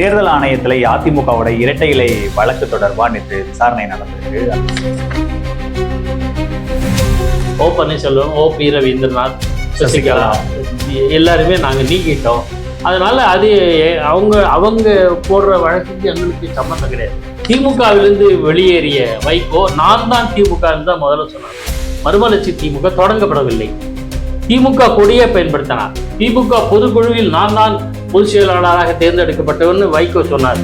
தேர்தல் ஆணையத்தில் அதிமுகவோட இரட்டை இலை வழக்கு தொடர்பாக நேற்று விசாரணை நடந்திருக்கு. O Panneerselvam O P Ravindranath Sasikala எல்லாருமே நாங்கள் நீக்கிட்டோம். அதனால அது அவங்க அவங்க போடுற வழக்குக்கு எங்களுக்கு சம்மந்தம் கிடையாது. திமுகவிலிருந்து வெளியேறிய வைகோ நான் தான் திமுக தான் முதல்ல சொன்னார் மறுமலர்ச்சி திமுக தொடங்கப்படவில்லை. திமுக கொடியை பயன்படுத்தினார். திமுக பொதுக்குழுவில் நான் தான் பொதுச் செயலாளராக தேர்ந்தெடுக்கப்பட்டவன்னு வைகோ சொன்னார்.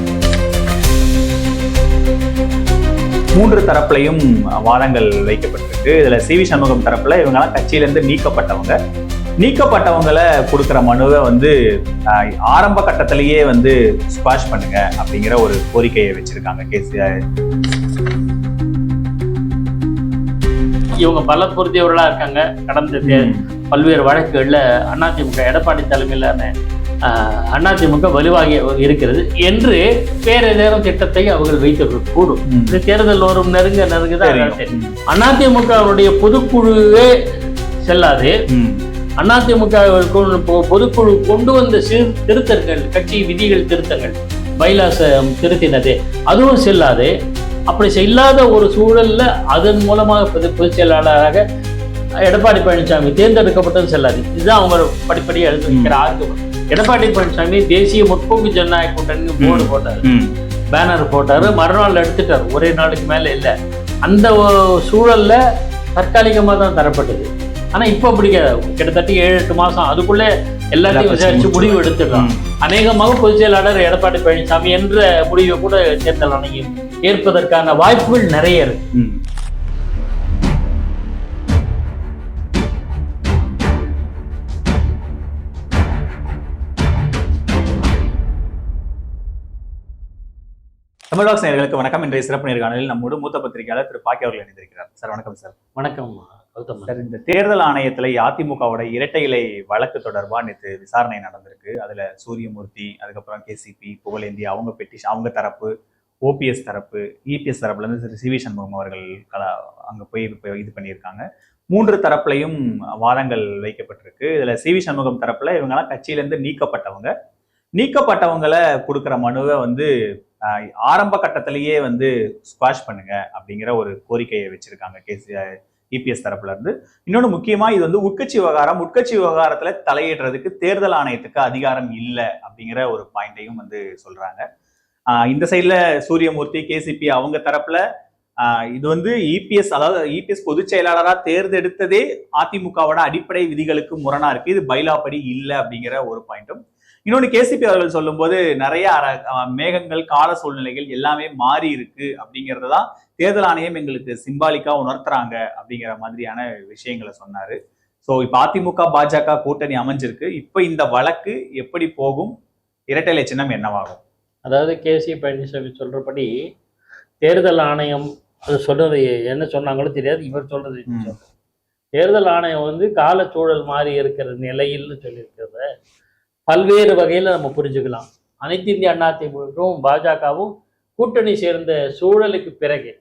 மூன்று தரப்புலையும் வாதங்கள் வைக்கப்பட்டிருக்கு. இதுல சி வி சண்முகம் தரப்புல இவங்கெல்லாம் கட்சியிலேருந்து நீக்கப்பட்டவங்க. நீக்கப்பட்டவங்களை கொடுக்குற மனுவை வந்து ஆரம்ப கட்டத்திலேயே வந்து ஸ்குவாஷ் பண்ணுங்க அப்படிங்கிற ஒரு கோரிக்கையை வச்சிருக்காங்க கேசிஆர் இவங்க பல பொருத்தியவர்களா இருக்காங்க. கடந்த பல்வேறு வழக்குகளில் அதிமுக எடப்பாடி தலைமையிலான அதிமுக வலுவாகி இருக்கிறது என்று வேற ஏதேனும் திட்டத்தை அவர்கள் வைத்திருக்க கூடும். இந்த தேர்தல் வரும் நெருங்க நெருங்குதான். அதிமுகவுடைய பொதுக்குழுவே செல்லாது. அதிமுக பொதுக்குழு கொண்டு வந்த சீர் திருத்தங்கள் கட்சி விதிகள் திருத்தங்கள் பைலாச திருத்தினது அதுவும் செல்லாது. அப்படி செல்லாத ஒரு சூழல்ல அதன் மூலமாக பொது பொதுச் செயலாளராக எடப்பாடி பழனிசாமி தேர்ந்தெடுக்கப்பட்டது செல்லாது. இதுதான் அவங்க படிப்படியாக எடுத்து வைக்கிற ஆர்குமெண்ட். எடப்பாடி பழனிசாமி தேசிய முற்போக்கு ஜனநாயக கூட்டணி போர்டு போட்டார். பேனர் போட்டாரு. மறுநாள் எடுத்துட்டார். ஒரே நாளுக்கு மேல இல்ல. அந்த சூழல்ல தற்காலிகமா தான் தரப்பட்டது. ஆனா இப்ப அப்படி. கிட்டத்தட்ட ஏழு எட்டு மாசம் அதுக்குள்ளே எல்லாத்தையும் விசாரிச்சு முடிவு எடுத்துடுறான் அநேகமாக பொதுச் செயலாளர் எடப்பாடி பழனிசாமி என்ற முடிவை கூட தேர்தல் ஆணையம் ஏற்பதற்கான வாய்ப்புகள் நிறைய இருக்கு. தமிழ்வாக்ஸ் நேயர்களுக்கு வணக்கம். இன்றைய சிறப்பு நேர்காணலில் நம்மோடு மூத்த பத்திரிகையாளர் திரு பாக்கி அவர்கள் இணைந்திருக்கிறார். சார் வணக்கம் சார். வணக்கம் கௌதம். சார் இந்த தேர்தல் ஆணையத்துல அதிமுகவோட இரட்டை இலை வழக்கு தொடர்பா நேற்று விசாரணை நடந்திருக்கு. அதுல சூரியமூர்த்தி அதுக்கப்புறம் கேசிபி புகழேந்தி அவங்க பெட்டிஷன் அவங்க தரப்பு ஓபிஎஸ் தரப்பு இபிஎஸ் தரப்புல இருந்து திரு சி வி சண்முகம் அவர்கள் கலா அங்க போய் இது பண்ணியிருக்காங்க. மூன்று தரப்புலையும் வாதங்கள் வைக்கப்பட்டிருக்கு. இதுல சி வி சண்முகம் தரப்புல இவங்கெல்லாம் கட்சியில இருந்து நீக்கப்பட்டவங்க. நீக்கப்பட்டவங்களை கொடுக்குற மனுவை வந்து ஆரம்ப கட்டத்திலேயே வந்து ஸ்குவாஷ் பண்ணுங்க அப்படிங்கிற ஒரு கோரிக்கையை வச்சிருக்காங்க கேசி இபிஎஸ் தரப்புல இருந்து. இன்னொன்று முக்கியமா இது வந்து உட்கட்சி விவகாரம். உட்கட்சி விவகாரத்துல தலையிடுறதுக்கு தேர்தல் ஆணையத்துக்கு அதிகாரம் இல்லை அப்படிங்கிற ஒரு பாயிண்டையும் வந்து சொல்றாங்க. இந்த சைட்ல சூரியமூர்த்தி கேசிபி அவங்க தரப்புல இது வந்து இபிஎஸ் அதாவது இபிஎஸ் பொதுச் செயலாளராக தேர்ந்தெடுத்ததே அதிமுகவோட அடிப்படை விதிகளுக்கு முரணா இருக்கு. இது பைலாப்படி இல்லை அப்படிங்கிற ஒரு பாயிண்ட்டும் இன்னொன்று கேசிபி அவர்கள் சொல்லும்போது நிறைய மேகங்கள் கால சூழ்நிலைகள் எல்லாமே மாறி இருக்கு அப்படிங்கிறது தான் தேர்தல் ஆணையம் எங்களுக்கு சிம்பாலிக்கா உணர்த்துறாங்க அப்படிங்கிற மாதிரியான விஷயங்களை சொன்னாரு. ஸோ இப்போ அதிமுக பாஜக கூட்டணி அமைஞ்சிருக்கு. இப்போ இந்த வழக்கு எப்படி போகும்? இரட்டை சின்னம் என்னவாகும்? அதாவது கேசி பழனிசாமி சொல்றபடி தேர்தல் ஆணையம் அது சொன்னது என்ன சொன்னாங்களோ தெரியாது இவர் சொல்றது. தேர்தல் ஆணையம் வந்து காலச்சூழல் மாறி இருக்கிற நிலையில்னு சொல்லியிருக்கிறத பல்வேறு வகையில் நம்ம புரிஞ்சுக்கலாம் அனைத்து இந்திய அண்ணா திமுகவும் பாஜகவும் கூட்டணி சேர்ந்த சூழலுக்கு பிறகு.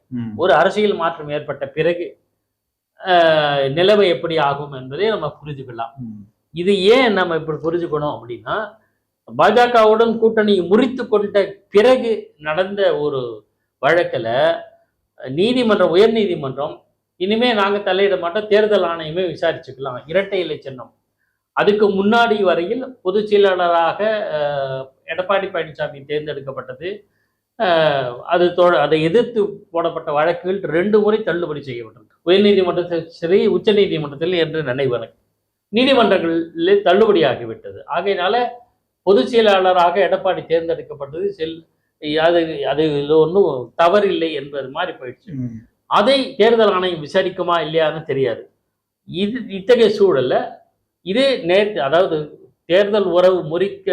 ஒரு அரசியல் மாற்றம் ஏற்பட்ட பிறகு நிலைமை எப்படி ஆகும் என்பதை நம்ம புரிஞ்சுக்கலாம். இது ஏன் நம்ம இப்படி புரிஞ்சுக்கணும் அப்படின்னா பாஜகவுடன் கூட்டணி முறித்து கொண்ட பிறகு நடந்த ஒரு வழக்கில் நீதிமன்றம் உயர் நீதிமன்றம் இனிமே நாங்க தலையிட மாட்டோம் தேர்தல் ஆணையமே விசாரிச்சுக்கலாம் இரட்டை இலை சின்னம் அதுக்கு முன்னாடி வரையில் பொதுச் செயலாளராக எடப்பாடி பழனிசாமி தேர்ந்தெடுக்கப்பட்டது. அது அதை எதிர்த்து போடப்பட்ட வழக்குகள் ரெண்டு முறை தள்ளுபடி செய்யப்பட்டது உயர்நீதிமன்றத்தில் சரி உச்ச நீதிமன்றத்தில் என்று நினைவு நீதிமன்றங்களில் தள்ளுபடியாகிவிட்டது. ஆகையினால பொதுச் செயலாளராக எடப்பாடி தேர்ந்தெடுக்கப்பட்டது செல் அது அது ஒன்றும் தவறில்லை என்பது மாதிரி போயிடுச்சு. அதை தேர்தல் ஆணையம் விசாரிக்குமா இல்லையான்னு தெரியாது. இது இத்தகைய சூழல்ல இது நேற்று அதாவது தேர்தல் உறவு முறிக்க.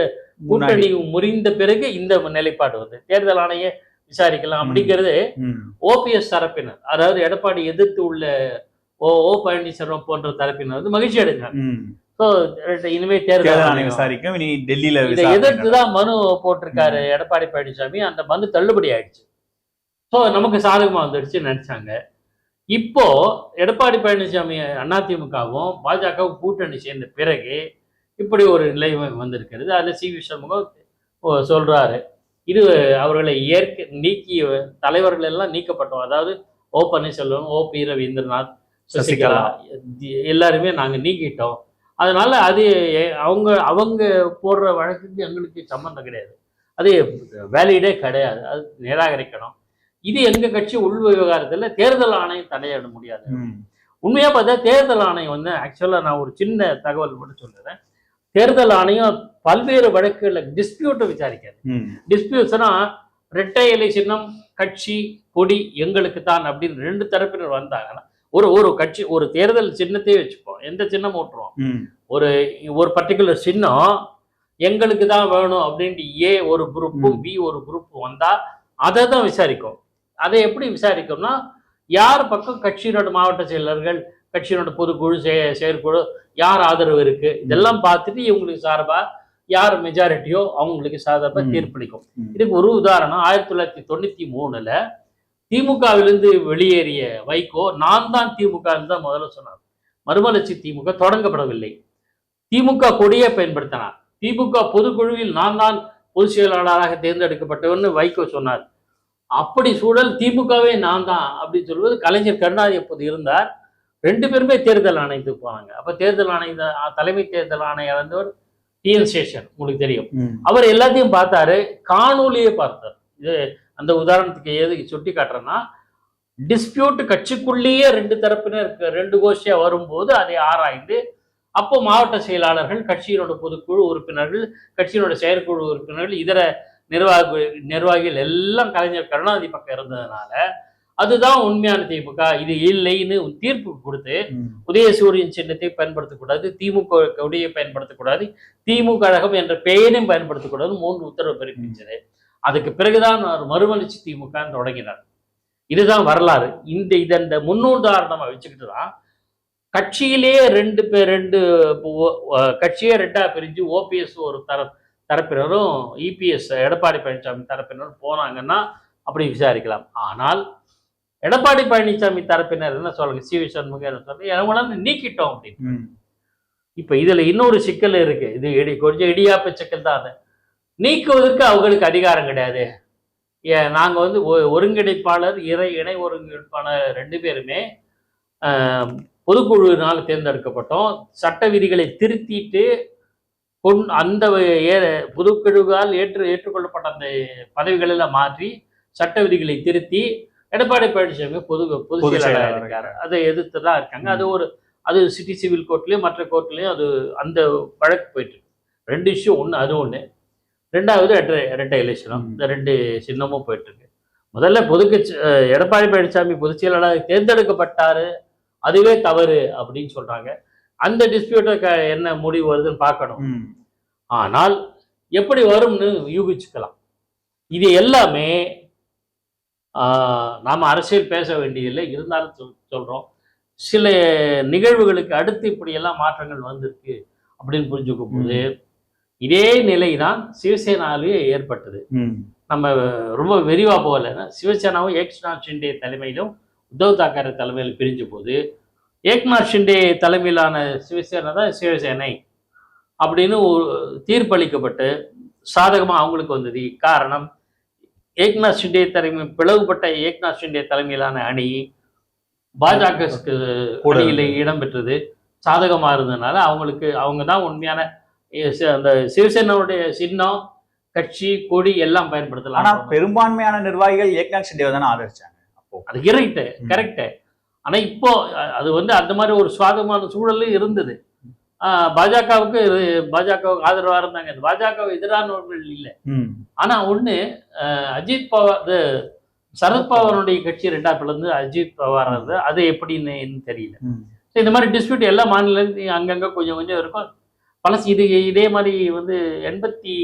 கூட்டணி முறிந்த பிறகு இந்த நிலைப்பாடு வந்து தேர்தல் ஆணையம் விசாரிக்கலாம். அப்படிங்கிறது. ஓபிஎஸ் தரப்பினர் அதாவது எடப்பாடி எதிர்த்து உள்ள ஓ ஓ பழனிசாமி போன்ற தரப்பினர் வந்து மகிழ்ச்சி அடைஞ்சாங்க. ஸோ இனிமே தேர்தல் ஆணையம் விசாரிக்கும் இனி டெல்லியில இதை எதிர்த்து தான் மனு போட்டிருக்காரு எடப்பாடி பழனிசாமி அந்த மனு தள்ளுபடி ஆயிடுச்சு ஸோ நமக்கு சாதகமா வந்துடுச்சு நினைச்சாங்க இப்போ எடப்பாடி பழனிசாமி அதிமுகவும் பாஜகவும் கூட்டணி சேர்ந்த பிறகு இப்படி ஒரு நிலை வந்திருக்கிறது. அதில் சி வி சண்முகம் சொல்றாரு. இது அவர்களை ஏற்க நீக்கி தலைவர்கள் எல்லாம் நீக்கப்பட்டோம். அதாவது O Panneerselvam O P Ravindranath Sasikala. எல்லாருமே நாங்கள் நீக்கிட்டோம். அதனால அது அவங்க அவங்க போடுற வழக்குக்கு எங்களுக்கு சம்மந்தம் கிடையாது. அது வேலிடே கிடையாது. அது நிராகரிக்கணும். இது எங்க கட்சி உள் விவகாரத்துல தேர்தல் ஆணையம் தலையிட முடியாது. உண்மையா பார்த்தா தேர்தல் ஆணையம் வந்து ஆக்சுவலா நான் ஒரு சின்ன தகவல் மட்டும் சொல்லுறேன் தேர்தல் ஆணையம் பல்வேறு வழக்குகளை டிஸ்பியூட்டை விசாரிக்காது. டிஸ்பியூட்ஸ்னா ரெட்டை இலை சின்னம் கட்சி கொடி எங்களுக்கு தான் அப்படின்னு ரெண்டு தரப்பினர் வந்தாங்கன்னா ஒரு ஒரு கட்சி ஒரு தேர்தல் சின்னத்தையே வச்சுப்போம் எந்த சின்னம் ஓட்டுறோம். ஒரு ஒரு பர்டிகுலர் சின்னம் எங்களுக்கு தான் வேணும் அப்படின்ட்டு ஏ ஒரு குரூப்பும். பி ஒரு குரூப் வந்தா அதை தான் விசாரிக்கும் அதை எப்படி விசாரிக்கும்னா யார் பக்கம் கட்சியினோட மாவட்ட செயலர்கள் கட்சியினோட பொதுக்குழு செய- செயற்குழு யார் ஆதரவு இருக்கு இதெல்லாம் பார்த்துட்டு இவங்களுக்கு சார்பா யார் மெஜாரிட்டியோ அவங்களுக்கு சார்பா ம். தீர்ப்பளிக்கும். இதுக்கு ஒரு உதாரணம் ஆயிரத்தி தொள்ளாயிரத்தி தொண்ணூத்தி மூணுல திமுகவிலிருந்து வெளியேறிய வைகோ நான் தான் திமுக தான் முதல்ல சொன்னார். மறுமலர்ச்சி திமுக தொடங்கப்படவில்லை. திமுக கொடியை பயன்படுத்தினார். திமுக பொதுக்குழுவில் நான் தான் பொதுச் செயலாளராக தேர்ந்தெடுக்கப்பட்டவன்னு வைகோ சொன்னார். அப்படி சூழல் திமுகவே நான் தான் அப்படின்னு சொல்வது கலைஞர் கருணாநிதி அப்போது இருந்தார். ரெண்டு பேருமே தேர்தல் ஆணையத்துக்கு போனாங்க. அப்ப தேர்தல் ஆணைய தலைமை தேர்தல் ஆணையர் இருந்தவர் டிஎன் சேஷன் உங்களுக்கு தெரியும். அவர் எல்லாத்தையும் பார்த்தாரு. காணொலியே பார்த்தார். இது அந்த உதாரணத்துக்கு எது சுட்டி காட்டுறேன்னா டிஸ்பியூட் கட்சிக்குள்ளேயே ரெண்டு தரப்பினர் இருக்கு, ரெண்டு கோஷ்டியா வரும்போது அதை ஆராய்ந்து அப்போ மாவட்ட செயலாளர்கள் கட்சியினோட பொதுக்குழு உறுப்பினர்கள் கட்சியினோட செயற்குழு உறுப்பினர்கள் இதர நிர்வாக நிர்வாகிகள் எல்லாம் கலைஞர் கருணாநிதி பக்கம் இருந்ததுனால அதுதான் உண்மையான திமுக இது இல்லைன்னு தீர்ப்பு கொடுத்து. உதயசூரியன் சின்னத்தை பயன்படுத்தக்கூடாது திமுக கொடியை பயன்படுத்தக்கூடாது திமுக கழகம் என்ற பெயரையும் பயன்படுத்தக்கூடாது மூன்று உத்தரவு பிறப்பிச்சது அதுக்கு பிறகுதான் மறுமலர்ச்சி திமுக தொடங்கினார். இதுதான் வரலாறு. இந்த இதை இந்த முன்னுதாரணமா வச்சுக்கிட்டு தான் கட்சியிலே ரெண்டு பேர் ரெண்டு கட்சியே ரெண்டா பிரிஞ்சு ஓபிஎஸ் ஒரு தர தரப்பினரும் இபிஎஸ் எடப்பாடி பழனிசாமி தரப்பினரும் போனாங்கன்னா அப்படி விசாரிக்கலாம். ஆனால் எடப்பாடி பழனிசாமி தரப்பினர் என்ன சொல்லுங்க? சி வி சண்முகம் என்ன அவங்களாம் நீக்கிட்டோம் அப்படின்னு. இப்ப இதுல இன்னொரு சிக்கல் இருக்கு. இது இடி கொஞ்சம் இடியாப்ப சிக்கல் தான் அது. நீக்குவதற்கு அவங்களுக்கு அதிகாரம் கிடையாது. ஏ- நாங்க வந்து ஒ- ஒருங்கிணைப்பாளர் இறை இணை ஒருங்கிணைப்பாளர் ரெண்டு பேருமே பொதுக்குழுவினால் தேர்ந்தெடுக்கப்பட்டோம். சட்ட விதிகளை திருத்திட்டு கொண் அந்த ஏ பொதுக்குழுவால் ஏற்று ஏற்றுக்கொள்ளப்பட்ட அந்த பதவிகளெல்லாம் மாற்றி சட்ட விதிகளை திருத்தி எடப்பாடி பழனிசாமி பொது பொதுச் செயலாளராக செயலாளர் இருக்காரு. அதை எதிர்த்து தான் இருக்காங்க. அது ஒரு அது சிட்டி சிவில் கோர்ட்லயும் மற்ற கோர்ட்லயும் அது அந்த வழக்கு போயிட்டு இருக்கு. ரெண்டு இஷ்யூ ஒன்று அது ஒன்று ரெண்டாவது ரெட்டை எலெக்ஷனும். இந்த ரெண்டு சின்னமும் போயிட்டு இருக்கு. முதல்ல பொதுக்கட்சி அஹ், எடப்பாடி பழனிசாமி பொதுச் செயலாளராக தேர்ந்தெடுக்கப்பட்டாரு. அதுவே தவறு அப்படின்னு சொல்றாங்க. அந்த டிஸ்பியூட்டை என்ன முடிவு வருதுன்னு பார்க்கணும். ஆனால் எப்படி வரும்னு யூகிச்சுக்கலாம். இது எல்லாமே நாம அரசியல் பேச வேண்டியதில்லை. இருந்தாலும் சொல் சொல்றோம். சில நிகழ்வுகளுக்கு அடுத்து இப்படியெல்லாம் மாற்றங்கள் வந்திருக்கு அப்படின்னு புரிஞ்சுக்கும் போது இதே நிலை தான் சிவசேனாவிலேயே ஏற்பட்டது. நம்ம ரொம்ப விரிவா போகலைன்னா சிவசேனாவும் ஏக்நாத் ஷிண்டே தலைமையிலும் உத்தவ் தாக்கரே தலைமையில் பிரிஞ்ச போது ஏக்நாத் ஷிண்டே தலைமையிலான சிவசேனா தான் சிவசேனை அப்படின்னு ஒரு தீர்ப்பளிக்கப்பட்டு சாதகமா அவங்களுக்கு வந்தது. காரணம் ஏக்நாத் ஷிண்டே தலைமை பிளவுபட்ட ஏக்நாத் ஷிண்டே தலைமையிலான அணி கூட அணியில் இடம்பெற்றது. சாதகமா இருந்ததுனால அவங்களுக்கு அவங்க தான் உண்மையான அந்த சிவசேனாவுடைய சின்னம் கட்சி கொடி எல்லாம் ஆனா பயன்படுத்தலாம் பெரும்பான்மையான நிர்வாகிகள் ஏக்நாத் ஷிண்டேவை தானே ஆதரிச்சாங்க அப்போ. அது கரெக்ட் கரெக்ட் ஆனா இப்போ அது வந்து அந்த மாதிரி ஒரு சுவாதமான சூழலும் இருந்தது. ஆஹ் பாஜகவுக்கு இது- பாஜகவுக்கு ஆதரவா இருந்தாங்க. பாஜக எதிரானவர்கள் இல்லை. ம். ஆனா ஒண்ணு அஹ், அஜித் பவார் இது சரத்பவாருடைய கட்சி ரெண்டா பிளந்து அஜித் பவார் அது அது எப்படின்னு தெரியல. இந்த மாதிரி டிஸ்பியூட் எல்லா மாநிலத்திலையும் அங்கங்க கொஞ்சம் கொஞ்சம் இருக்கும். பழசு இது இதே மாதிரி வந்து எண்பத்தி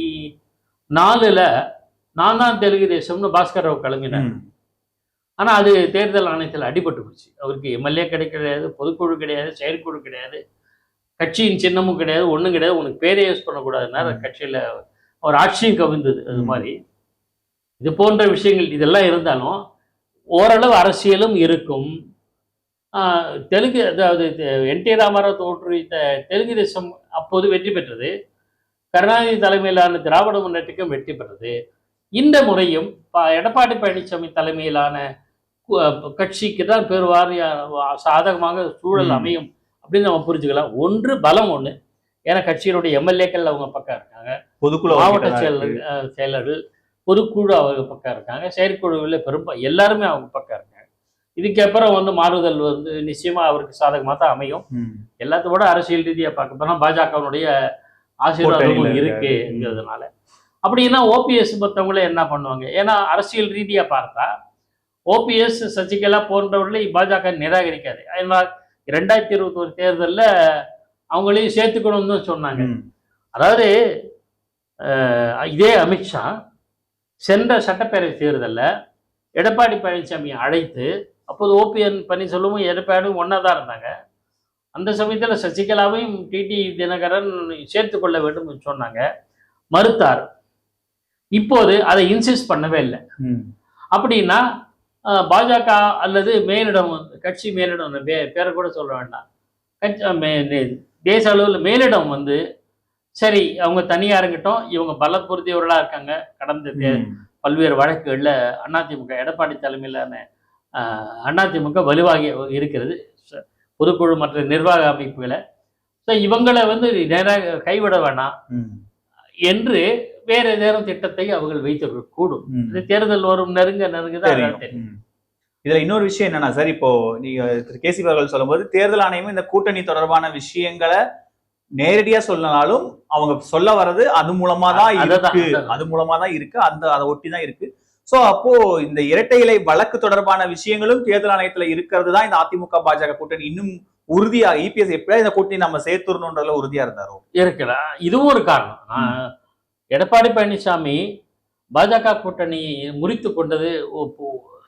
நாலுல நான் தெலுங்கு தேசம்னு பாஸ்கர் ராவ் கிளம்பினார் ம். ஆனா அது தேர்தல் ஆணையத்தில் அடிபட்டு போச்சு அவருக்கு எம்எல்ஏ கிடையாது பொதுக்குழு கிடையாது செயற்குழு கிடையாது கட்சியின் சின்னமும் கிடையாது ஒண்ணும் கிடையாது. உனக்கு பேரே யூஸ் பண்ணக்கூடாதுன்னா. கட்சியில ஒரு ஆட்சியும் கவிழ்ந்தது. அது. மாதிரி. இது போன்ற விஷயங்கள் இதெல்லாம் இருந்தாலும் ஓரளவு அரசியலும் இருக்கும். தெலுங்கு அதாவது என் டி ராமாராவ் தோற்றுவித்த தெலுங்கு தேசம் அப்போது வெற்றி பெற்றது. கருணாநிதி தலைமையிலான திராவிட முன்னேற்றக்கும் வெற்றி பெற்றது. இந்த முறையும் எடப்பாடி பழனிசாமி தலைமையிலான கட்சிக்கு தான் பெருவாரியா சாதகமாக சூழல். அமையும் அப்படின்னு நம்ம புரிஞ்சுக்கலாம். ஒன்று பலம் ஒண்ணு. ஏன்னா கட்சியினுடைய எம்எல்ஏக்கள் அவங்க பக்கம் இருக்காங்க. பொதுக்குழு மாவட்ட செயலர் செயலர்கள் பொதுக்குழு அவங்க பக்கம் இருக்காங்க. செயற்குழுவில் பெரும் எல்லாருமே அவங்க பக்கம் இருக்காங்க. இதுக்கப்புறம் வந்து மாறுதல் வந்து நிச்சயமா அவருக்கு சாதகமாக தான் அமையும். ம். எல்லாத்தோட அரசியல் ரீதியா பார்க்க போனா பாஜகவுடைய ஆசீர்வாதமும் இருக்குங்கிறதுனால அப்படின்னா ஓபிஎஸ் மற்றவங்களே என்ன பண்ணுவாங்க? ஏன்னா அரசியல் ரீதியா பார்த்தா ஓபிஎஸ் சசிகலா போன்றவர்களை பாஜக நிராகரிக்காது. ஏன்னா ரெண்டாயிரத்தி இருபத்தி ஒரு தேர்தலில் அவங்களையும் சேர்த்துக்கணும்னு தான் சொன்னாங்க. அதாவது இதே அமித்ஷா சென்ற சட்டப்பேரவை தேர்தலில் எடப்பாடி பழனிசாமி அழைத்து அப்போது ஓபிஎன் பன்னீர்செல்வமும் எடப்பாடியும் ஒன்றா தான் இருந்தாங்க. அந்த சமயத்தில் சசிகலாவையும் டிடி தினகரன் சேர்த்து கொள்ள வேண்டும் சொன்னாங்க. மறுத்தார். இப்போது அதை இன்சிஸ்ட் பண்ணவே இல்லை. அப்படின்னா பாஜக அல்லது மேலிடம் கட்சி மேலிடம் பே- பேரை கூட சொல்ல வேண்டாம். கட்சி தேச அளவில் மேலிடம் வந்து சரி அவங்க தனியா இருக்கட்டும் இவங்க பலப்பொருத்தியவர்களாக இருக்காங்க. கடந்த. பல்வேறு வழக்குகளில் அதிமுக எடப்பாடி தலைமையிலான அதிமுக வலுவாகி இருக்கிறது. பொதுக்குழு மற்ற நிர்வாக அமைப்புகளை. ஸோ இவங்களை வந்து நேராக கைவிட வேணாம். என்று வேற ஏதேனும் திட்டத்தை அவர்கள் வைத்திருக்க கூடும் ம். இது தேர்தல் வரும் நெருங்க நெருங்குதான். இதுல இன்னொரு விஷயம் என்னன்னா சார் இப்போ நீங்க திரு. கேசி அவர்கள் சொல்லும்போது தேர்தல் ஆணையமும் இந்த கூட்டணி தொடர்பான விஷயங்களை நேரடியா சொல்லனாலும் அவங்க சொல்ல வர்றது அது மூலமா தான் இருக்கு. அது மூலமா தான் இருக்கு. அந்த அதை ஒட்டி தான் இருக்கு. சோ அப்போ இந்த இரட்டை இலை வழக்கு தொடர்பான விஷயங்களும் தேர்தல் ஆணையத்துல இருக்கிறது தான் இந்த அதிமுக பாஜக கூட்டணி. இன்னும் உறுதியா இபிஎஸ் எப்படியா இந்த கூட்டணி நம்ம சேர்த்துடணுன்றதுல உறுதியா இருந்தாரோ? இருக்கலாம் இதுவும் ஒரு காரணம். எடப்பாடி பழனிசாமி பாஜக கூட்டணி முறித்து கொண்டது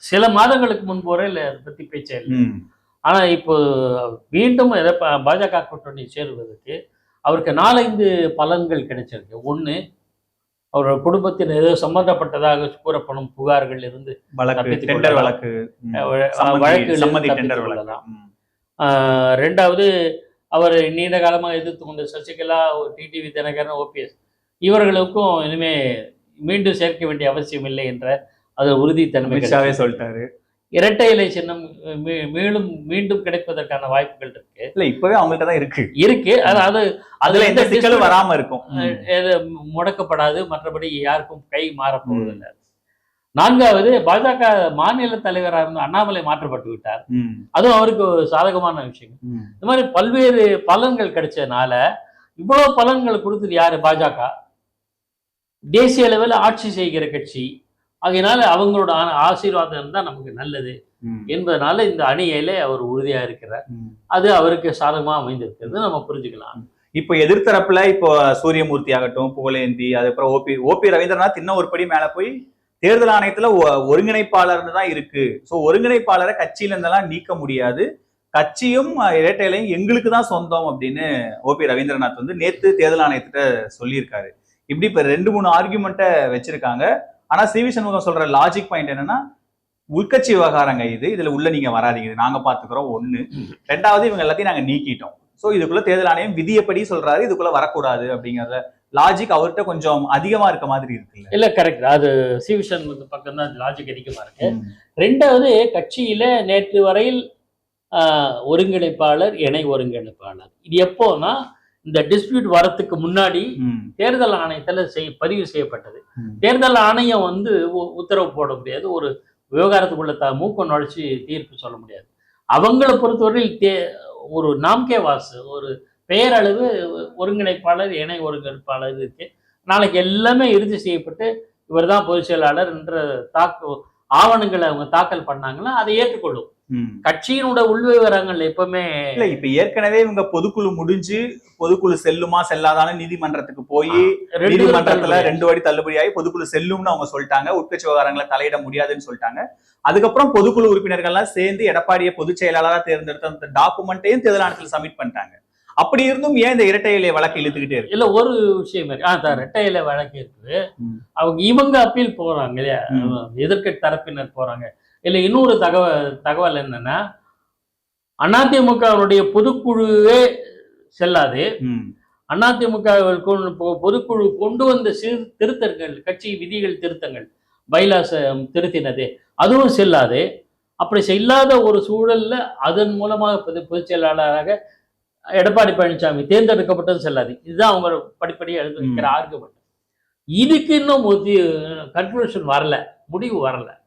சில மாதங்களுக்கு முன்பு வரையில் அதை பற்றி பேச்சே இல்லை. ம். ஆனா இப்போ மீண்டும் பாஜக கூட்டணி சேருவதற்கு அவருக்கு நாலைந்து பலன்கள் கிடைச்சிருக்கு. ஒண்ணு அவரோட குடும்பத்தின் ஏதோ சம்பந்தப்பட்டதாக கூறப்படும் புகார்கள் இருந்து வழக்கு. வழக்கு ரெண்டாவது அவர் நீண்ட காலமாக எதிர்த்து கொண்ட சசிகலா டிடிவி தினகரன் ஓபிஎஸ் இவர்களுக்கும் இனிமே மீண்டும் சேர்க்க வேண்டிய அவசியம் இல்லை என்ற அது உறுதித்தன்மை. சொல்லிட்டாரு. இரட்டை இலை சின்னம் மீ- மீண்டும் மீண்டும் கிடைப்பதற்கான வாய்ப்புகள் இருக்கு. இல்ல இப்பவே அவங்கள்ட்ட தான் இருக்கு. இருக்கு. அது அது அதுல எந்த சிக்கலும் வராம இருக்கும். முடக்கப்படாது. மற்றபடி யாருக்கும் கை மாறப் போவதில்லை. நான்காவது பாஜக மாநில தலைவராக இருந்த அண்ணாமலை மாற்றப்பட்டு விட்டார். அதுவும் அவருக்கு ஒரு சாதகமான விஷயம். இந்த மாதிரி பல்வேறு பலன்கள் கிடைச்சதுனால இவ்வளவு பலன்கள் கொடுத்தது யாரு? பாஜக. தேசிய அளவில் ஆட்சி செய்கிற கட்சி. அதனால அவங்களோட ஆசீர்வாதம் தான் நமக்கு நல்லது. என்பதனால இந்த அணியிலே அவர் உறுதியா இருக்கிறார். அது அவருக்கு சாதகமா அமைந்திருக்கிறது. நம்ம புரிஞ்சுக்கலாம். இப்போ எதிர்த்தரப்புல இப்போ சூரியமூர்த்தி ஆகட்டும் புகழேந்தி அதுக்கப்புறம் ஓபி ஓபி ரவீந்திரநாத் இன்னும் ஒரு படி மேல போய் தேர்தல் ஆணையத்துல ஒருங்கிணைப்பாளர்னு தான் இருக்கு. சோ ஒருங்கிணைப்பாளரை கட்சியில இருந்தெல்லாம் நீக்க முடியாது. கட்சியும் இரட்டையிலையும் எங்களுக்கு தான் சொந்தம் அப்படின்னு ஓபி ரவீந்திரநாத் வந்து நேத்து தேர்தல் ஆணையத்திட்ட சொல்லியிருக்காரு. இப்படி இப்ப ரெண்டு மூணு ஆர்குமெண்ட்டை வச்சிருக்காங்க. ஆனா சி வி சண்முகம் சொல்ற லாஜிக் பாயிண்ட் என்னன்னா உள்கட்சி விவகாரங்க இது. இதுல உள்ள நீங்க வராதீங்க. இது நாங்க பாத்துக்கிறோம் ஒண்ணு. ரெண்டாவது இவங்க எல்லாத்தையும் நாங்க நீக்கிட்டோம். சோ இதுக்குள்ள தேர்தல் ஆணையம் விதியப்படி சொல்றாரு இதுக்குள்ள வரக்கூடாது அப்படிங்கறத லாஜிக் அவர்கிட்ட கொஞ்சம் அதிகமா இருக்க மாதிரி இருக்குல்ல. இல்ல கரெக்ட் அது சிவிஷன் பக்கம் தான் லாஜிக் அதிகமா இருக்கு. ரெண்டாவது கட்சியில நேற்று வரையில் ஆஹ், ஒருங்கிணைப்பாளர் இணை ஒருங்கிணைப்பாளர். இது எப்போனா இந்த டிஸ்பியூட் வரத்துக்கு முன்னாடி. தேர்தல் ஆணையத்துல செய் பதிவு செய்யப்பட்டது. தேர்தல் ஆணையம் வந்து உத்தரவு போட முடியாது ஒரு விவகாரத்துக்குள்ள த மூக்கம் நுழைச்சி தீர்ப்பு சொல்ல முடியாது அவங்கள பொறுத்தவரையில் தே ஒரு நாம்கே வாசு ஒரு பெயரளவு ஒருங்கிணைப்பாளர் இணை ஒருங்கிணைப்பாளர் இருக்கு நாளைக்கு எல்லாமே இறுதி செய்யப்பட்டு இவர் தான் பொதுச் செயலாளர் என்ற தாக்கு ஆவணங்களை அவங்க தாக்கல் பண்ணாங்கன்னா அதை ஏற்றுக்கொள்ளும். கட்சியினோட உள்விவரங்கள் எப்பவுமே இல்ல இப்ப ஏற்கனவே இவங்க பொதுக்குழு முடிஞ்சு பொதுக்குழு செல்லுமா செல்லாதான்னு நீதிமன்றத்துக்கு போய் நீதிமன்றத்துல தள்ளுபடி. ரெண்டு வாடி தள்ளுபடியாகி பொதுக்குழு செல்லும்னு அவங்க சொல்லிட்டாங்க. உட்கட்சி விவகாரங்களை தலையிட முடியாதுன்னு சொல்லிட்டாங்க. அதுக்கப்புறம் பொதுக்குழு உறுப்பினர்கள்லாம் சேர்ந்து எடப்பாடியை பொதுச் செயலாளரா தேர்ந்தெடுத்த அந்த டாக்குமெண்ட்டையும் தேர்தல் ஆணையத்தில் சப்மிட் பண்ணிட்டாங்க. அப்படி இருந்தும் ஏன் இந்த இரட்டை இலை வழக்கு இழுத்துக்கிட்டே இருக்கு? இல்ல ஒரு விஷயம் இருக்கு. ஆ தான் ரெட்டையில வழக்கு இருக்குது. ம். அவங்க இவங்க அப்பீல் போறாங்க இல்லையா? ம். எதிர்க்கட்சி தரப்பினர் போறாங்க. இல்ல இன்னொரு தகவல் தகவல் என்னன்னா அதிமுகவுடைய பொதுக்குழுவே செல்லாது. ம். அதிமுக கொண்டு- பொ- பொதுக்குழு கொண்டு வந்த சீர் திருத்தங்கள் கட்சி விதிகள் திருத்தங்கள் பைலாஸ் திருத்தினது அதுவும் செல்லாது. அப்படி செல்லாத ஒரு சூழல்ல அதன் மூலமாக பொது பொதுச் செயலாளராக எடப்பாடி பழனிசாமி தேர்ந்தெடுக்கப்பட்டது செல்லாது. இதுதான் அவங்க படிப்படியாக எழுதி வைக்கிற ஆர்குமெண்ட். இதுக்கு இன்னும் கன்க்ளூஷன் வரல முடிவு வரல.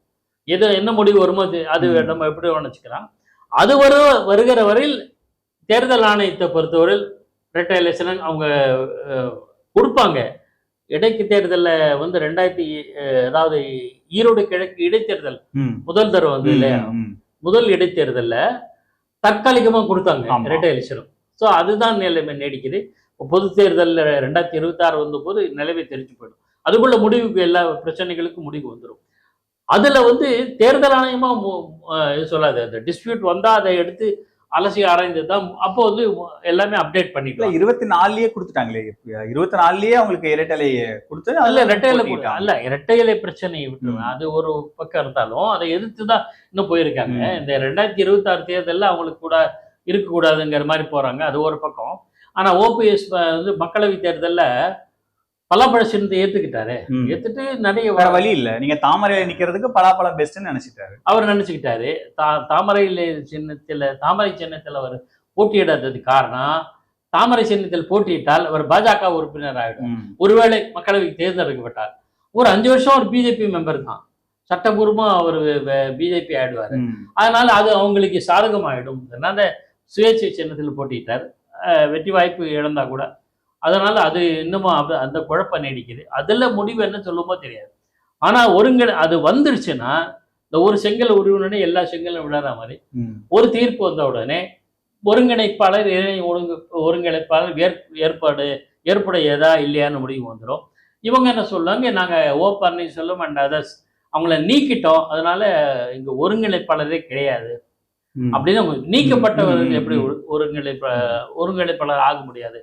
எது என்ன முடிவு வருமோ அது-. நம்ம எப்படி வச்சுக்கலாம் அது வரு வருகிற வரையில் தேர்தல் ஆணையத்தை பொறுத்தவரையில் ரெட்டை எலெக்ஷன் அவங்க கொடுப்பாங்க இடைக்கு தேர்தலில் வந்து ரெண்டாயிரத்தி அதாவது ஈரோடு கிழக்கு இடைத்தேர்தல். முதல் தடவை வந்து இல்லையா. முதல் இடைத்தேர்தல்ல தற்காலிகமா கொடுத்தாங்க ஆமா. இரட்டை எலெக்ஷனும் ஸோ அதுதான் நிலைமை நீடிக்குது பொது தேர்தலில் ரெண்டாயிரத்தி இருபத்தாறு வந்தபோது நிலைமை தெரிஞ்சு போயிடும் அதுக்குள்ள முடிவுக்கு எல்லா பிரச்சனைகளுக்கும் முடிவு வந்துடும் அதுல வந்து தேர்தல் ஆணையமா மு- அஹ் இது சொல்லாது. அந்த டிஸ்பியூட் வந்தா அதை எடுத்து அலசி ஆராய்ந்து தான். அப்போ வந்து எல்லாமே அப்டேட் பண்ணிக்கலாம். இருபத்தி நாலுலயே கொடுத்துட்டாங்களே. இருபத்தி நாலுலயே அவங்களுக்கு இரட்டலை கொடுத்து அல்ல அதுல ரெட்டையில போட்டிட்டாங்க. அல்ல இரட்டையிலை பிரச்சனையை விட்டுருவேன் அது ஒரு பக்கம் இருந்தாலும் அதை எதிர்த்து தான் இன்னும் போயிருக்காங்க. இந்த ரெண்டாயிரத்தி இருபத்தி ஆறு தேர்தலில் அவங்களுக்கு கூட இருக்கக்கூடாதுங்கிற மாதிரி போறாங்க. அது ஒரு பக்கம். ஆனா ஓபிஎஸ் வந்து மக்களவை தேர்தல்ல பலாப்பழ சின்னத்தை ஏத்துக்கிட்டாரு. ஏத்துட்டு நிறைய வேற வழி இல்ல. நீங்க தாமரையில நிக்கிறதுக்கு பலாப்பழம் பெஸ்ட்னு நினைச்சிட்டாரு. அவர் நினைச்சுக்கிட்டாரு. தா தாமரையில் சின்னத்துல தாமரை சின்னத்தில் அவர் போட்டியிடாதது காரணம் தாமரை சின்னத்தில் போட்டியிட்டால் அவர் பாஜக உறுப்பினர் ஆகிடும். ஒருவேளை மக்களவைக்கு தேர்ந்தெடுக்கப்பட்டார் ஒரு அஞ்சு வருஷம் ஒரு பிஜேபி மெம்பர் தான். சட்டபூர்வமா அவர் பிஜேபி ஆயிடுவார். அதனால அது அவங்களுக்கு சாதகமாயிடும். அதனால சுயேட்சை சின்னத்தில் போட்டியிட்டார். வெற்றி வாய்ப்பு இழந்தா கூட அதனால அது இன்னமும் அப்ப- அந்த குழப்பம் நீடிக்குது. அதுல முடிவு என்ன சொல்லுமோ தெரியாது. ஆனா ஒருங்க அது வந்துருச்சுன்னா இந்த ஒரு செங்கல் உருவினே எல்லா செங்கலும் விழற மாதிரி. ஒரு தீர்ப்பு வந்த உடனே ஒருங்கிணைப்பாளர் இணை ஒருங்கு ஒருங்கிணைப்பாளர் ஏற் ஏற்பாடு ஏற்புடையதா இல்லையான்னு முடிவு வந்துடும் இவங்க என்ன சொல்லுவாங்க நாங்க ஓ பன்னீர்செல்வம் அண்ட் அதர்ஸ் அவங்கள நீக்கிட்டோம் அதனால இங்க ஒருங்கிணைப்பாளரே கிடையாது. அப்படின்னு அவங்க நீக்கப்பட்டவர் ம், ம், எப்படி ஒருங்கிணைப்ப ஒருங்கிணைப்பாளர் ஆக முடியாது?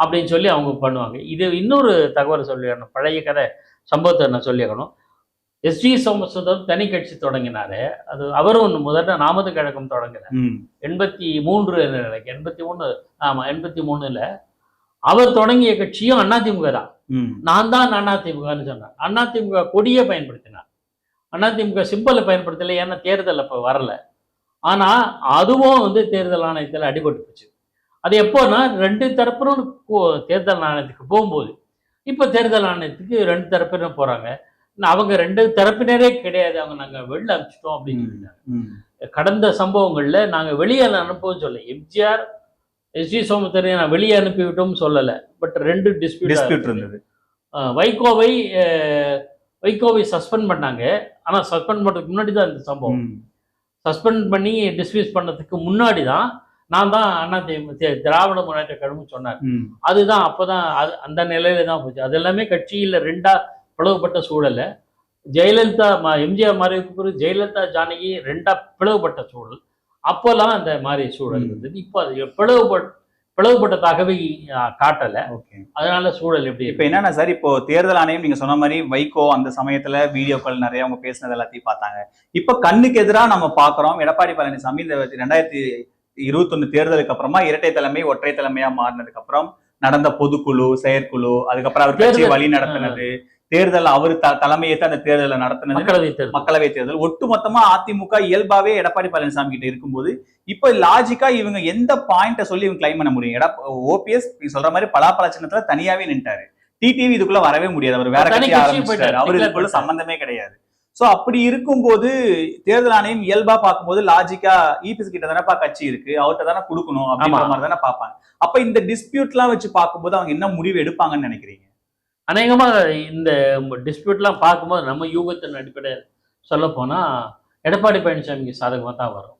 அப்படின்னு சொல்லி அவங்க பண்ணுவாங்க. இது இன்னொரு தகவல் சொல்லிடணும். பழைய கதை சம்பவத்தை நான் சொல்லிடணும். எஸ்ஜி சோமசுந்தரம் தனி கட்சி தொடங்கினாரு. அது அவரும் ஒன்று முதல்ல நாமது கழகம் தொடங்கினார். எண்பத்தி மூன்று நினைக்கிறேன். எண்பத்தி மூணு ஆமா எண்பத்தி மூணுல அவர் தொடங்கிய கட்சியும் அதிமுக தான். நான் தான் அதிமுகன்னு சொன்னேன் அதிமுக கொடியை பயன்படுத்தினார். அதிமுக சிம்பலை பயன்படுத்தலை ஏன்னா தேர்தல் அப்போ வரல. ஆனா அதுவும் வந்து தேர்தல் ஆணையத்தில் அடிபட்டு போச்சு. அது எப்போன்னா ரெண்டு தரப்பினரும் தேர்தல் ஆணையத்துக்கு போகும்போது. இப்போ தேர்தல் ஆணையத்துக்கு ரெண்டு தரப்பினரும் போறாங்க. நான் அவங்க ரெண்டு தரப்பினரே கிடையாது. அவங்க நாங்க வெளில அனுப்பிச்சிட்டோம் அப்படின்னு சொல்லிட்டாங்க. கடந்த சம்பவங்கள்ல நாங்க வெளியே அனுப்பவும் சொல்ல எம்ஜிஆர் எஸ் ஜி சோமத்தரை நான் வெளியே அனுப்பிவிட்டோம் சொல்லல. பட் ரெண்டு டிஸ்பியூட் டிஸ்பியூட் இருந்தது. வைகோவை வைகோவை சஸ்பெண்ட் பண்ணாங்க. ஆனா சஸ்பெண்ட் பண்றதுக்கு முன்னாடி தான் இந்த சம்பவம். சஸ்பெண்ட் பண்ணி டிஸ்மிஸ் பண்ணதுக்கு முன்னாடி தான் நான் தான் அண்ணா திராவிட முன்னேற்ற கழகம் சொன்னார். அதுதான் அப்பதான் அது அந்த நிலையில தான் போச்சு. அது எல்லாமே கட்சியில ரெண்டா பிளவுபட்ட சூழல்ல ஜெயலலிதா எம்ஜிஆர் மறைவுக்கு பிறகு ஜெயலலிதா ஜானகி ரெண்டா பிளவுபட்ட சூழல். அப்போல்லாம் அந்த மாதிரி சூழல். இருந்தது. இப்போ அது பிளவுபட் பிளவுபட்டதாகவே காட்டல. ஓகே. அதனால சூழல் எப்படி இப்ப என்னன்னா சார் இப்போ தேர்தல் ஆணையம் நீங்க சொன்ன மாதிரி வைகோ அந்த சமயத்துல வீடியோக்கள் நிறைய அவங்க பேசினது எல்லாத்தையும் பார்த்தாங்க. இப்ப கண்ணுக்கு எதிரா நம்ம பாக்குறோம் எடப்பாடி பழனிசாமி இந்த ரெண்டாயிரத்தி இருபத்தொன்னு தேர்தலுக்கு அப்புறமா இரட்டை தலைமை ஒற்றை தலைமையா மாறினதுக்கு அப்புறம் நடந்த பொதுக்குழு செயற்குழு அதுக்கப்புறம் அவர் கட்சியை வழி நடத்தினது. தேர்தல் அவர் த- தலைமையேற்று அந்த தேர்தலை நடத்தினது. மக்களவை தேர்தல். மக்களவை தேர்தல். ஒட்டு மொத்தமா அதிமுக இயல்பாவே எடப்பாடி பழனிசாமி கிட்ட இருக்கும்போது இப்ப லாஜிக்கா இவங்க எந்த பாயிண்ட சொல்லி இவங்க கிளைம் பண்ண முடியும்? எடா ஓபிஎஸ் சொல்ற மாதிரி பலாப்பழ சின்னத்துல தனியாவே நின்ட்டாரு. டிடிவி இதுக்குள்ள வரவே முடியாது. அவர் வேற கட்சி ஆரம்பிச்சிட்டாரு. அவர் இதுக்குள்ள. சம்பந்தமே கிடையாது. சோ அப்படி இருக்கும்போது தேர்தல் ஆணையம் இயல்பா பார்க்கும்போது லாஜிக்கா இபிஎஸ் கிட்ட தானப்பா கட்சி இருக்கு. அவர்கிட்ட தானே கொடுக்கணும் அப்படின்ற. மாதிரி தானே பார்ப்பாங்க. அப்ப இந்த டிஸ்பியூட்லாம் வச்சு பார்க்கும்போது அவங்க என்ன முடிவு எடுப்பாங்கன்னு நினைக்கிறீங்க? அநேகமா இந்த டிஸ்பியூட்லாம் பார்க்கும்போது நம்ம யூகத்தின் அடிப்படையில் சொல்ல போனா எடப்பாடி பழனிசாமிக்கு சாதகமா தான் வரும்.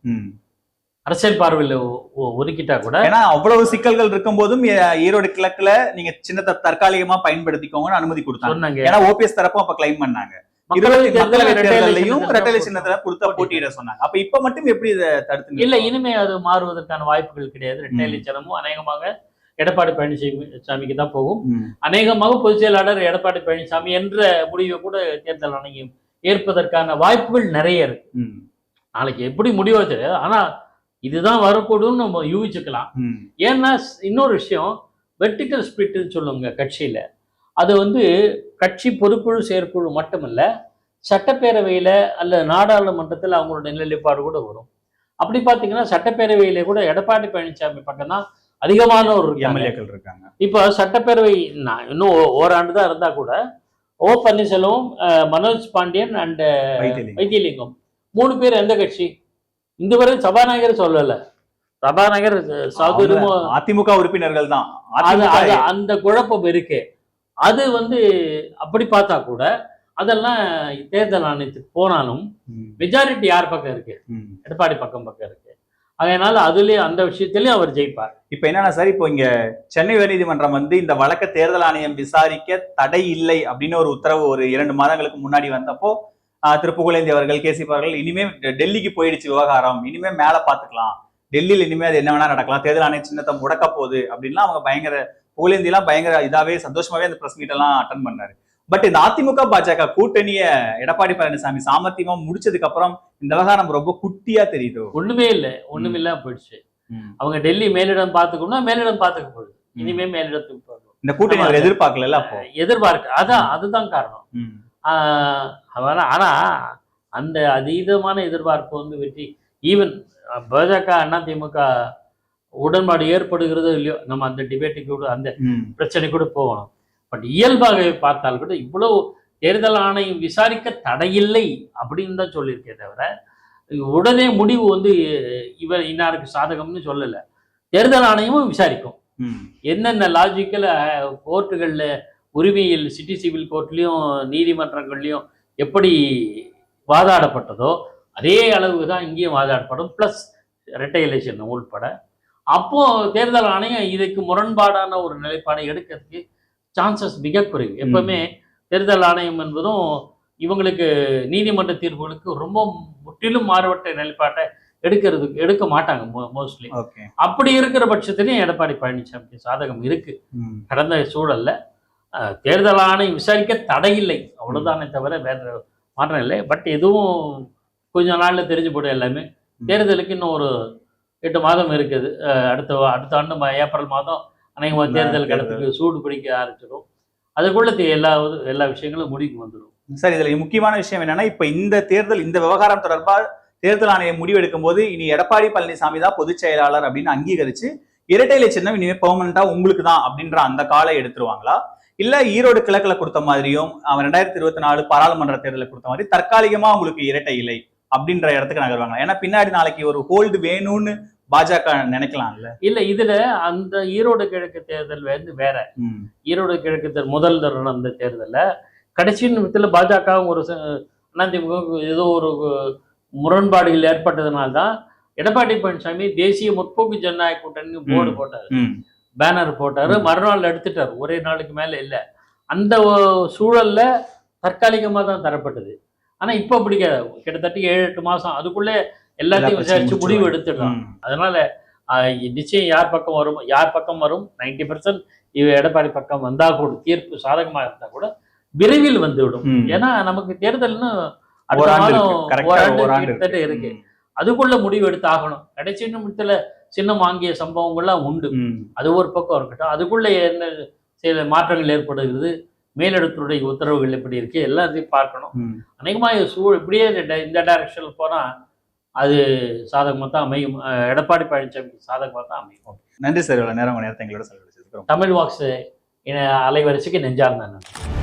அரசியல் பார்வையில் ஒதுக்கிட்டா கூட ஏன்னா அவ்வளவு சிக்கல்கள் இருக்கும் போதும் ஈரோடு கிழக்குல நீங்க சின்னத்தை தற்காலிகமா பயன்படுத்திக்கோங்கன்னு அனுமதி கொடுத்தாங்க. ஏன்னா ஓபிஎஸ் தரப்பும் அப்ப கிளைம் பண்ணாங்க. மக்களவை இருபத்தி மக்களவை தேர்தல்ல ரெட்டை தேர்தலையும் இலை ரெட்டலை சின்னத்துல சின்னத்துல கொடுத்த போட்டியிட சொன்னாங்க அப்ப இப்ப மட்டும் எப்படி இதை தடுத்து இல்ல? இனிமே அது மாறுவதற்கான வாய்ப்புகள் கிடையாது ரெட்டை ம். இலைச்சனமும் அநேகமாக எடப்பாடி பழனிசாமி சாமிக்கு தான் போகும். அநேகமாக பொதுச் செயலாளர் எடப்பாடி பழனிசாமி என்ற முடிவை கூட தேர்தல் ஆணையம் ஏற்பதற்கான வாய்ப்புகள் நிறைய இருக்கு. நாளைக்கு எப்படி முடிவோ தெரியாது ஆனா இதுதான் வரக்கூடும்னு நம்ம யூகிச்சுக்கலாம். ஏன்னா இன்னொரு விஷயம் வெர்டிக்கல் ஸ்பிரிட்னு சொல்லுவாங்க கட்சியில அது வந்து கட்சி பொதுக்குழு செயற்குழு மட்டுமல்ல சட்டப்பேரவையில அல்ல நாடாளுமன்றத்தில் அவங்களுடைய நிலைப்பாடு கூட வரும். அப்படி பார்த்தீங்கன்னா சட்டப்பேரவையில கூட எடப்பாடி பழனிசாமி பக்கம் தான் அதிகமானோர் இருக்காங்க. எம்எல்ஏக்கள் இருக்காங்க. இப்போ சட்டப்பேரவை இன்னும் ஓராண்டு தான் இருந்தா கூட ஓ பன்னீர்செல்வம் மனோஜ் பாண்டியன் அண்ட் வைத்தியலிங்கம். மூணு பேர் எந்த கட்சி? இந்த வரை சபாநாயகர் சொல்லல. சபாநாயகர் அதிமுக உறுப்பினர்கள் தான். அந்த குழப்பம் இருக்கு. அது வந்து அப்படி பார்த்தா கூட அதெல்லாம் தேர்தல் ஆணையத்துக்கு போனாலும் மெஜாரிட்டி யார் பக்கம் இருக்கு. எடப்பாடி பக்கம் பக்கம் இருக்கு. அதனால அதுலயும் அந்த விஷயத்திலயும் அவர் ஜெயிப்பார். இப்ப என்னன்னா சார் இப்போ இங்க சென்னை உயர்நீதிமன்றம் வந்து இந்த வழக்க தேர்தல் ஆணையம் விசாரிக்க தடை இல்லை அப்படின்னு ஒரு உத்தரவு ஒரு இரண்டு மாதங்களுக்கு முன்னாடி வந்தப்போ திரு. புகழேந்தி அவர்கள் கேசி அவர்கள் இனிமே டெல்லிக்கு போயிடுச்சு விவகாரம். இனிமே மேல பாத்துக்கலாம் டெல்லியில் இனிமே அது என்ன வேணா நடக்கலாம். தேர்தல் ஆணைய சின்னத்தை முடக்க போகுது அப்படின்லாம் அவங்க பயங்கர புகழேந்தி எல்லாம் பயங்கர இதாவே சந்தோஷமாவே அந்த பிரஸ் மீட் எல்லாம் அட்டன் பண்ணாரு. பட் இந்த அதிமுக பாஜக கூட்டணிய எடப்பாடி பழனிசாமி சாமர்த்தியமா முடிச்சதுக்கு அப்புறம் இந்த விவகாரம் ரொம்ப குட்டியா தெரியுதோ? ஒண்ணுமே இல்லை ஒண்ணுமே இல்லாம போயிடுச்சு. அவங்க டெல்லி மேலிடம் பார்த்துக்கணும்னா மேலிடம் பார்த்துக்க போகுது. இனிமே மேலிடத்துக்கு போகணும் இந்த கூட்டணி எதிர்பார்க்கல அப்போ? எதிர்பார்க்க. அதான் அதுதான் காரணம். ஆனா அந்த அதீதமான எதிர்பார்ப்பு வந்து வெற்றி. ஈவன் பாஜக அதிமுக உடன்பாடு ஏற்படுகிறதோ இல்லையோ நம்ம அந்த டிபேட்டுக்கு கூட அந்த. பிரச்சனை கூட போகணும் பட் இயல்பாகவே பார்த்தால் கூட இவ்வளவு தேர்தல் ஆணையம் விசாரிக்க தடையில்லை அப்படின்னு தான் சொல்லியிருக்கே தவிர உடனே முடிவு வந்து இவர் இன்னாருக்கு சாதகம்னு சொல்லலை தேர்தல் ஆணையமும் விசாரிக்கும். என்னென்ன லாஜிக்கல் கோர்ட்டுகளில் உரிமையில் சிட்டி சிவில் கோர்ட்லேயும் நீதிமன்றங்கள்லையும் எப்படி வாதாடப்பட்டதோ அதே அளவு தான் இங்கேயும் வாதாடப்படும் ப்ளஸ் ரெட்டை எலெக்ஷன் உள்பட அப்போ தேர்தல் ஆணையம் இதுக்கு முரண்பாடான ஒரு நிலைப்பாடை எடுக்கிறதுக்கு சான்சஸ் மிக குறைவு. எப்பவுமே தேர்தல் ஆணையம் என்பதும் இவங்களுக்கு நீதிமன்ற தீர்ப்புகளுக்கு ரொம்ப முற்றிலும் மாறுபட்ட நிலைப்பாட்டை எடுக்கிறதுக்கு எடுக்க மாட்டாங்க மோஸ்ட்லி அப்படி இருக்கிற பட்சத்திலையும் எடப்பாடி பழனிசாமி சாதகம் இருக்கு. கடந்த சூழல்ல தேர்தல் ஆணையம் விசாரிக்க தடையில்லை. அவ்வளவுதானே தவிர வேற மாற்றம் இல்லை. பட் எதுவும் கொஞ்ச நாள்ல தெரிஞ்சு போடும் எல்லாமே. தேர்தலுக்கு இன்னும் ஒரு எட்டு மாதம் இருக்குது. அடுத்த அடுத்த ஆண்டு ஏப்ரல் மாதம் அநேகமாக தேர்தல் தேர்தல். களத்துக்கு சூடு பிடிக்க ஆரம்பிச்சிடும். அதுக்குள்ள எல்லா எல்லா விஷயங்களும் முடிவுக்கு வந்துடும் சார் இதுல முக்கியமான விஷயம் என்னன்னா இப்ப இந்த தேர்தல் இந்த விவகாரம் தொடர்பா தேர்தல் ஆணையம் முடிவெடுக்கும் போது இனி எடப்பாடி பழனிசாமி தான் பொதுச் செயலாளர் அப்படின்னு அங்கீகரிச்சு இரட்டை இலை சின்னம் இனிமே பெர்மனண்டா உங்களுக்கு தான் அப்படின்ற அந்த காலை எடுத்துருவாங்களா? இல்ல ஈரோடு கிழக்குல கொடுத்த மாதிரியும் அவன் ரெண்டாயிரத்தி இருபத்தி நாலு பாராளுமன்ற தேர்தலில் கொடுத்த மாதிரி தற்காலிகமா உங்களுக்கு இரட்டை இலை அப்படின்ற இடத்துக்கு நகருவாங்க ஏன்னா பின்னாடி நாளைக்கு ஒரு ஹோல்டு வேணும்னு பாஜக நினைக்கலாம்ல இல்ல இதுல அந்த ஈரோடு கிழக்கு தேர்தல் வந்து வேற. ஈரோடு கிழக்கு தேர் முதல் நடந்த தேர்தலில் கடைசி நிமிடத்தில் பாஜகவும் ஒரு அதிமுக ஏதோ ஒரு முரண்பாடுகள் ஏற்பட்டதுனால தான் எடப்பாடி பழனிசாமி தேசிய முற்போக்கு ஜனநாயக கூட்டணிக்கு போர்டு. போட்டார். பேனர் போட்டாரு. மறுநாள் எடுத்துட்டார் ஒரே நாளுக்கு மேல இல்ல அந்த சூழல்ல தற்காலிகமா தான் தரப்பட்டது ஆனா இப்ப அப்படி கிடையாது. கிட்டத்தட்ட ஏழு எட்டு மாசம் அதுக்குள்ளே எல்லாத்தையும் எல்லா விசாரிச்சு முடிவு முடிச்சிருவாங்க. எடுத்துடுறான் ம். அதனால நிச்சயம் யார் பக்கம் வரும் யார் பக்கம் வரும் நைன்டி பர்சன்ட் இவ எடப்பாடி பக்கம் வந்தா கூட தீர்ப்பு சாதகமா இருந்தா கூட விரைவில் வந்துவிடும். ஏன்னா நமக்கு தேர்தல்னு கிட்டத்தட்ட இருக்கு. அதுக்குள்ள முடிவு எடுத்து ஆகணும். கடைசி நிமிடத்துல சின்னம் வாங்கிய சம்பவங்கள்லாம் உண்டு. அது ஒரு பக்கம் இருக்கட்டும். அதுக்குள்ள என்ன சில மாற்றங்கள் ஏற்படுகிறது? மேலிடத்துடைய உத்தரவுகள் எப்படி இருக்கு? எல்லாத்தையும் பார்க்கணும். அநேகமாக சூ இப்படியே இந்த டைரக்ஷனில் போனா அது சாதகமாக தான் அமையும். எடப்பாடி பழனிசாமிக்கு சாதகமாக தான் அமையும். நன்றி சார் இவ்வளவு நேரம் நேரத்தை எங்களோட செலவழிச்சதுக்கு ரொம்ப தமிழ் வாக்ஸ் அலைவரிசைக்கு நெஞ்சார்ந்த நன்றி